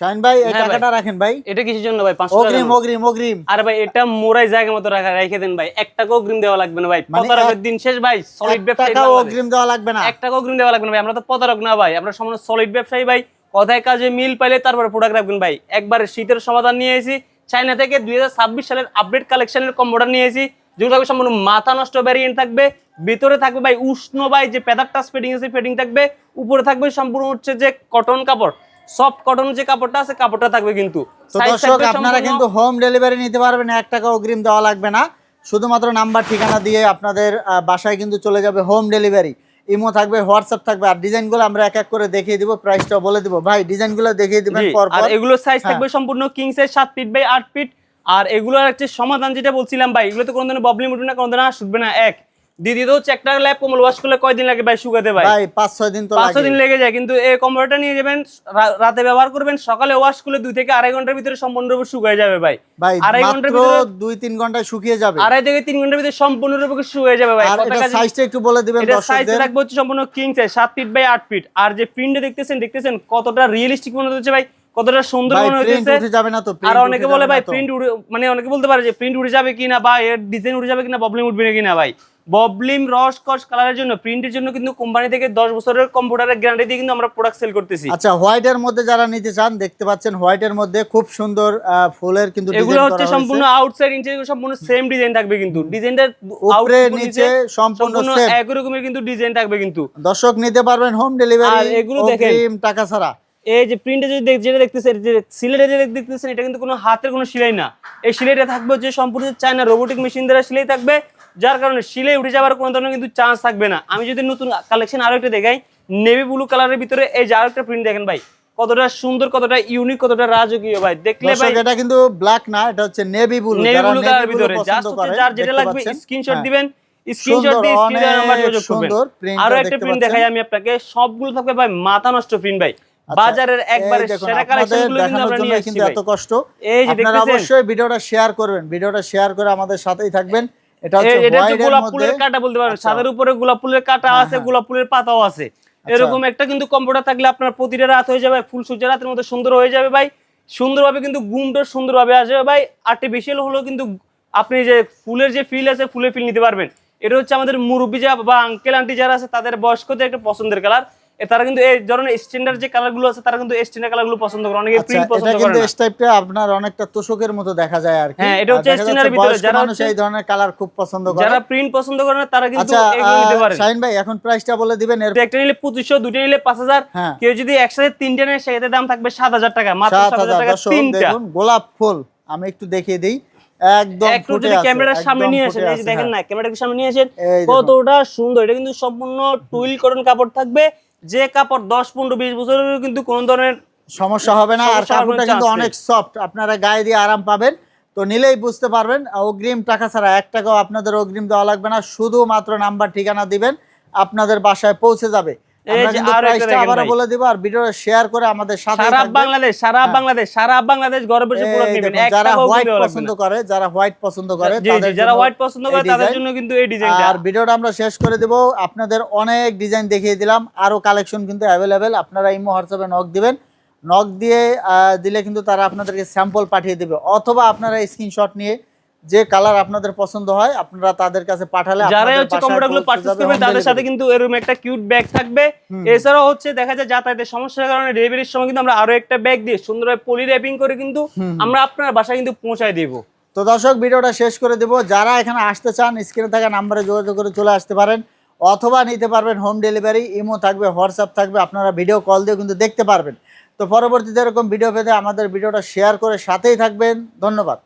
শাহিন ভাই এই হ্যাঁ টাকাটা রাখেন ভাই। এটা কিসের জন্য ভাই? পাঁচশো টাকা অগ্রিম অগ্রিম অগ্রিম। আরে ভাই এটা মোরাই জায়গা মতো রাখা রেখে দেন ভাই। এক টাকা অগ্রিম দেওয়া লাগবে না ভাই। মানে প্রতারকের এক- দিন শেষ ভাই সলিড ব্যবসায়ী টাকাও অগ্রিম দেওয়া লাগবে না। এক টাকা অগ্রিম দেওয়া লাগবে না ভাই আমরা তো প্রতারক না ভাই। আমরা সম্পূর্ণ সলিড ব্যবসায়ী ভাই। কথায় কাজে মিল পাইলে তারপরে প্রোডাক্ট রাখবেন ভাই। একবারে শীতের সমাধান নিয়ে এসেছি চাইনা থেকে দুই হাজার ছাব্বিশ সালের আপডেট কালেকশনের কম্বোটা নিয়ে এসেছি যেগুলো থাকবে সম্পূর্ণ মাথা নষ্ট ভ্যারিয়েন্ট থাকবে। ভিতরে থাকবে ভাই উষ্ণ ভাই যে পেদার টাচ ফিটিং আছে ফিটিং থাকবে। উপরে থাকবে সম্পূর্ণ হচ্ছে যে কটন কাপড়। সফট কটন যে কাপড়টা আছে কাপড়টা থাকবে কিন্তু দর্শক আপনারা কিন্তু হোম ডেলিভারি নিতে পারবেন এক টাকা অগ্রিম দেওয়া লাগবে না। শুধুমাত্র নাম্বার ঠিকানা দিয়ে আপনাদের বাসায় কিন্তু চলে যাবে হোম ডেলিভারি ইমো থাকবে হোয়াটসঅ্যাপ থাকবে আর ডিজাইনগুলো আমরা এক এক করে দেখিয়ে দিব প্রাইসটা বলে দিব। ভাই ডিজাইনগুলো দেখিয়ে দিবেন পর আর পর এগুলোর সাইজ হ্যাঁ। থাকবে সম্পূর্ণ কিং সাইজ সাত ফিট বাই আট ফিট আর এগুলোর হচ্ছে সমাধান যেটা বলছিলাম ভাই এগুলো তো কোনো ধরনের প্রবলেম উঠবে না কোনো ধরনের শুটবে না। এক দ্বিতীয়ত হচ্ছে একটা ল্যাপ কম্বল ওয়াশ করলে কয়দিন লাগে ভাই শুকাতে ভাই? ভাই পাঁচ ছয় দিন তো পাঁচশো লাগে। দিন লেগে যায় কিন্তু এই কম্বলটা নিয়ে যাবেন রাতে ব্যবহার করবেন সকালে ওয়াশ করলে দুই থেকে আড়াই ঘণ্টার ভিতরে সম্পূর্ণরূপে শুকায় যাবে ভাই। ভাই আড়াই ঘণ্টার ভিতরে- দুই তিন ঘন্টায় শুকিয়ে যাবে। আড়াই থেকে তিন ঘণ্টার ভিতরে সম্পূর্ণরূপে শুকায় যাবে ভাই। আর এটা সাইজটা একটু বলে দিবেন এটা সাইজ দর্শকদের থাকবে হচ্ছে সম্পূর্ণ কিং সাইজ সাত ফিট বাই আট ফিট আর যে প্রিন্টে দেখতেছেন দেখতেছেন কতটা রিয়েলিস্টিক মনে হচ্ছে ভাই? কতটা সুন্দর মনে হচ্ছে যাবে না তো আর অনেকে বলে ভাই প্রিন্ট মানে অনেকে বলতে পারে যে প্রিন্ট উড়ে যাবে কিনা বা এর ডিজাইন উড়ে যাবে কিনা প্রবলেম উঠবে না কিনা ভাই। ববলিম রস কস কালারের জন্য প্রিন্টের জন্য কিন্তু কোম্পানি থেকে দশ বছরের কম্পিউটারের গ্যারান্টি দিয়ে কিন্তু আমরা প্রোডাক্ট সেল করতেছি। আচ্ছা হোয়াইটের মধ্যে যারা নিতে চান দেখতে পাচ্ছেন হোয়াইটের মধ্যে খুব সুন্দর ফুলের কিন্তু এগুলো হচ্ছে সম্পূর্ণ আউটসাইড ইনসাইড সম্পূর্ণ সেম ডিজাইন থাকবে কিন্তু। ডিজাইনটা উপরে নিচে সম্পূর্ণ সেম একই রকমের কিন্তু ডিজাইন থাকবে কিন্তু। দর্শক নিতে পারবেন হোম ডেলিভারি আর এগুলো দেখেন। টাকা ছাড়া। এই যে প্রিন্টে যদি যেটা দেখতেছেন যে সিলেটে যেটা দেখতেছেন এটা কিন্তু কোনো হাতের কোনো সেলাই না। এই সেলাইটা থাকবে যে সম্পূর্ণ চায়না রোবোটিক মেশিন দ্বারা সেলাই থাকবে। যার কারণে শিলে উঠে যাওয়ার কোনো ধরনের কিন্তু চান্স থাকবে না। আমি যদি নতুন কালেকশন আরও একটা দেখাই নেভি ব্লু কালারের ভিতরে এই যে আরেকটা প্রিন্ট দেখেন ভাই কতটা সুন্দর কতটা ইউনিক কতটা রাজকীয় ভাই। দেখলে ভাই এটা কিন্তু ব্ল্যাক না এটা হচ্ছে নেভি ব্লু নেভি ব্লু কালারের ভিতরে। জাস্ট যার যেটা লাগবে স্ক্রিনশট হ্যাঁ। দিবেন স্ক্রিনশট দিয়ে স্ক্রিনে নাম্বার যোগাযোগ করবেন। আরও একটা প্রিন্ট দেখাই আমি আপনাকে। সবগুলো থাকবে ভাই মাথা নষ্ট প্রিন্ট ভাই। আচ্ছা, বাজারের একবারে সেরা আপনাদের কালেকশনগুলো কিন্তু আমরা নিয়ে কিন্তু এত কষ্ট। এই যে আপনারা দেখতেছেন। অবশ্যই ভিডিওটা শেয়ার করবেন ভিডিওটা শেয়ার করে আমাদের সাথেই থাকবেন। এটা এই- হচ্ছে এটা হচ্ছে হোয়াইটের গোলাপ মধ্যে ফুলের কাটা বলতে পারেন আচ্ছা। উপরে গোলাপ ফুলের কাটা হ্যাঁ, আছে হ্যাঁ। গোলাপ ফুলের পাতাও আছে। এরকম একটা কিন্তু কম্পিউটার থাকলে আপনার প্রতিটা রাত হয়ে যাবে ফুল সূর্য রাতের মতো সুন্দর হয়ে যাবে ভাই। সুন্দরভাবে কিন্তু গুমটা সুন্দরভাবে আসবে ভাই। আর্টিফিশিয়াল হলেও কিন্তু আপনি যে ফুলের যে ফিল আছে ফুলের ফিল নিতে পারবেন। এটা হচ্ছে আমাদের মুরব্বী যা বা আঙ্কেল আন্টি যারা আছে তাদের বয়স্কদের একটা পছন্দের কালার তারা কিন্তু এই ধরনের স্ট্যান্ডার্ড যে কালারগুলো আছে তারা কিন্তু স্ট্যান্ডার্ড কালারগুলো পছন্দ করে অনেকে আচ্ছা প্রিন্ট পছন্দ করে কিন্তু টাইপটা আপনার অনেকটা তোষকের মতো দেখা যায় আর কি। হ্যাঁ, এটা হচ্ছে ভিতরে, যারা মানুষ এই ধরনের কালার খুব পছন্দ করে। যারা প্রিন্ট পছন্দ করে না তারা কিন্তু আচ্ছা এগুলো নিতে পারেন। শাহিন ভাই এখন প্রাইসটা বলে দিবেন এর একটা নিলে পঁচিশশো দুটো নিলে পাঁচ হাজার। হ্যাঁ। কেউ যদি একসাথে তিনটে নেয় সেক্ষেত্রে দাম থাকবে সাত হাজার টাকা মাত্র সাত সাত হাজার হাজার টাকা দর্শক তিনটা। দেখুন গোলাপ ফুল আমি একটু দেখিয়ে দিই। একদম একটু যদি ক্যামেরার সামনে নিয়ে আসেন এই যে দেখেন হ্যাঁ। না ক্যামেরার সামনে নিয়ে আসেন কতটা সুন্দর এটা কিন্তু সম্পূর্ণ টুইল করন কাপড় থাকবে। যে কাপড় দশ পনেরো বিশ বছরের কিন্তু কোন ধরনের সমস্যা হবে না আর কাপড়টা কিন্তু অনেক সফট আপনারা গায়ে দিয়ে আরাম পাবেন। তো নিলেই বুঝতে পারবেন অগ্রিম টাকা ছাড়া এক টাকাও আপনাদের অগ্রিম দেওয়া লাগবে না শুধুমাত্র নাম্বার ঠিকানা দিবেন আপনাদের বাসায় পৌঁছে যাবে। এই আমরা আরও একটা প্রাইসটা দেখেন আবারও ভাই। বলে দিব আর ভিডিওটা শেয়ার করে আমাদের সাথে সারা বাংলাদেশ সারা বাংলাদেশ সারা বাংলাদেশ ঘরে বসে প্রোডাক্ট নেবেন। যারা হোয়াইট পছন্দ করে যারা হোয়াইট পছন্দ করে জি জি তাদের যারা হোয়াইট পছন্দ করে তাদের জন্য কিন্তু এই ডিজাইনটা আর ভিডিওটা আমরা শেষ করে দেব। আপনাদের অনেক ডিজাইন দেখিয়ে দিলাম। আরও কালেকশন কিন্তু আপনারা ইমো হোয়াটসঅ্যাপে নক দিবেন। নক দিয়ে দিলে কিন্তু তারা আপনাদেরকে স্যাম্পল পাঠিয়ে দেবে। অথবা আপনারা স্ক্রিনশট নিয়ে যে কালার আপনাদের পছন্দ হয় আপনারা তাদের কাছে পাঠালে যারা হচ্ছে বাসায় কম্পিউটারগুলো পারচেজ করবে তাদের সাথে কিন্তু এরকম একটা কিউট ব্যাগ থাকবে। এছাড়াও হচ্ছে দেখা যায় যাতায়াতের সমস্যার কারণে ডেলিভারির সময় কিন্তু আমরা আরও একটা ব্যাগ দিয়ে সুন্দরভাবে পলি র্যাপিং করে কিন্তু আমরা আপনার বাসায় কিন্তু পৌঁছায় দেবো। তো দর্শক ভিডিওটা শেষ করে দেব। যারা এখানে আসতে চান স্ক্রিনে থাকা নাম্বারে যোগাযোগ করে চলে আসতে পারেন। অথবা নিতে পারবেন হোম ডেলিভারি ইমো থাকবে হোয়াটসঅ্যাপ থাকবে আপনারা ভিডিও কল দিয়ে কিন্তু দেখতে পারবেন। তো পরবর্তীতে এরকম ভিডিও পেতে আমাদের ভিডিওটা শেয়ার করে সাথেই থাকবেন। ধন্যবাদ।